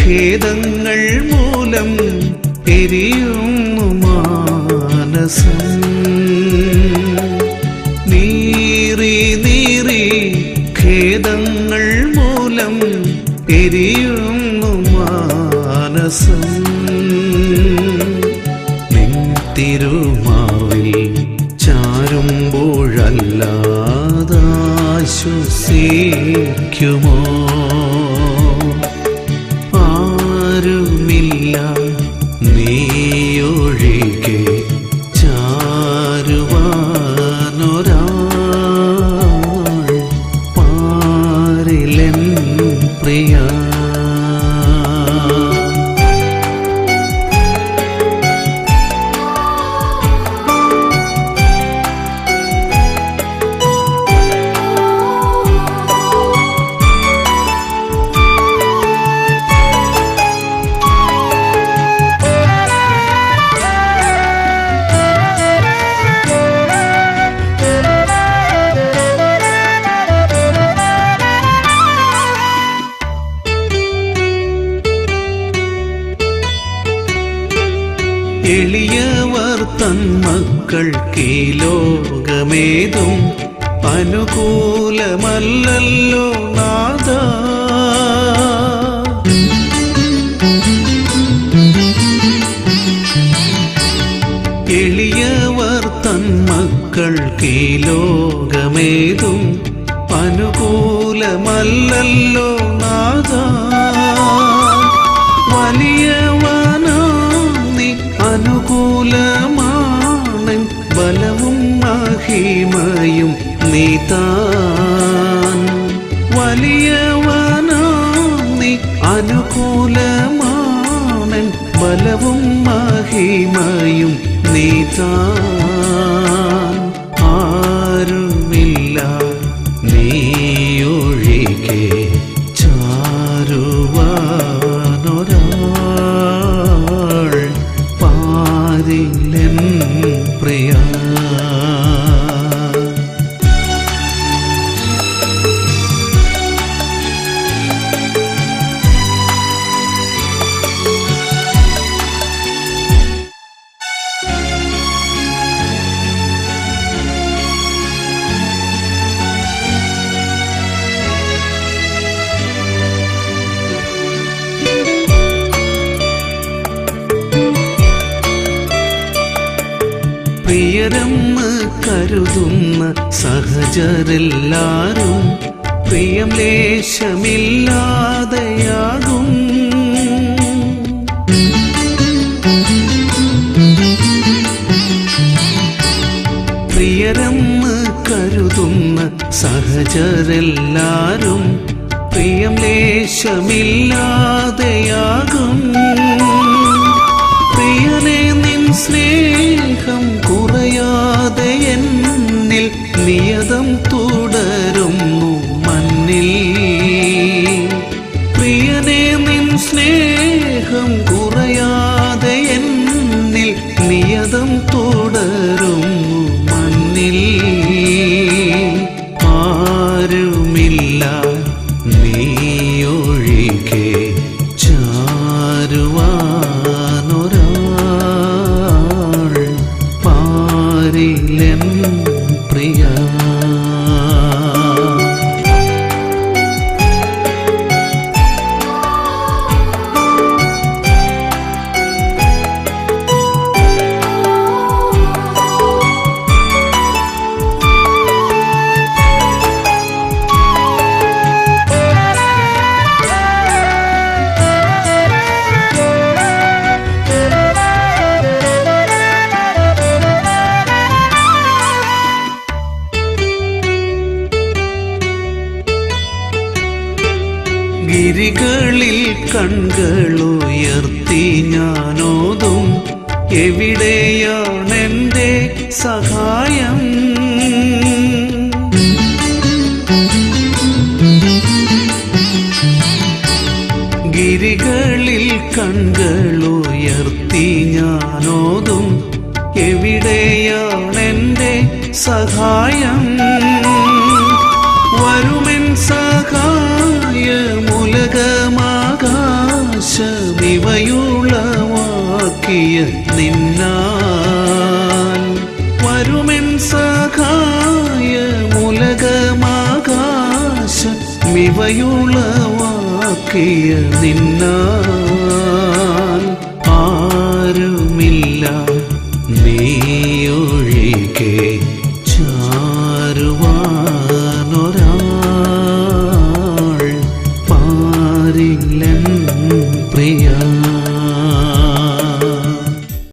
ഖേദങ്ങൾ മൂലം എരിയുന്നു മാനസം. നീറി നീറി ഖേദങ്ങൾ മൂലം എരിയുന്നു മാനസം. തിരുമാവിൽ ചാരുമ്പോഴല്ലാതാശ്വസിക്കുമോ? എളിയവർ തൻ മക്കൾക്ക് ലോകമേതും അനുകൂലമല്ലല്ലോ നാഥ. എളിയവർ തൻ മക്കൾക്ക് ലോകമേതും അനുകൂലമല്ലല്ലോ നാഥ. വലിയവനോ മഹിമയും നീതാൻ. വലിയവനാം നീ അനുകൂലമാണ് ബലവും മഹിമയും നീ പ്രിയരെന്ന് കരുതുന്ന സഹചരെല്ലാരും പ്രിയം ലേശമില്ലാതെയാകും. പ്രിയരെന്ന് കരുതുന്ന സഹചരെല്ലാരും പ്രിയം ലേശമില്ലാതെയാകും. സ്നേഹം കുറയാതെ എന്നിൽ നിയതം തുടരുന്നു മണ്ണിൽ. ആരുമില്ല നീയൊഴികെ ചാരുവാനൊരാൾ ഗിരികളിൽ കൺകളുയർത്തി ഞാനോതും എവിടെയാണെന്റെ സഹായം? ഗിരികളിൽ കണ്ണുകളുയർത്തി ഞാനോതും എവിടെയാണെന്റെ സഹായം? വരുമെൻ സഹായ നിന്നാൽ വരുമെൻ സഹായ മുലകമാകാശ മിവയുളവാക്കിയ നിന്നാൽ ആരുമില്ല നീയൊഴികെ.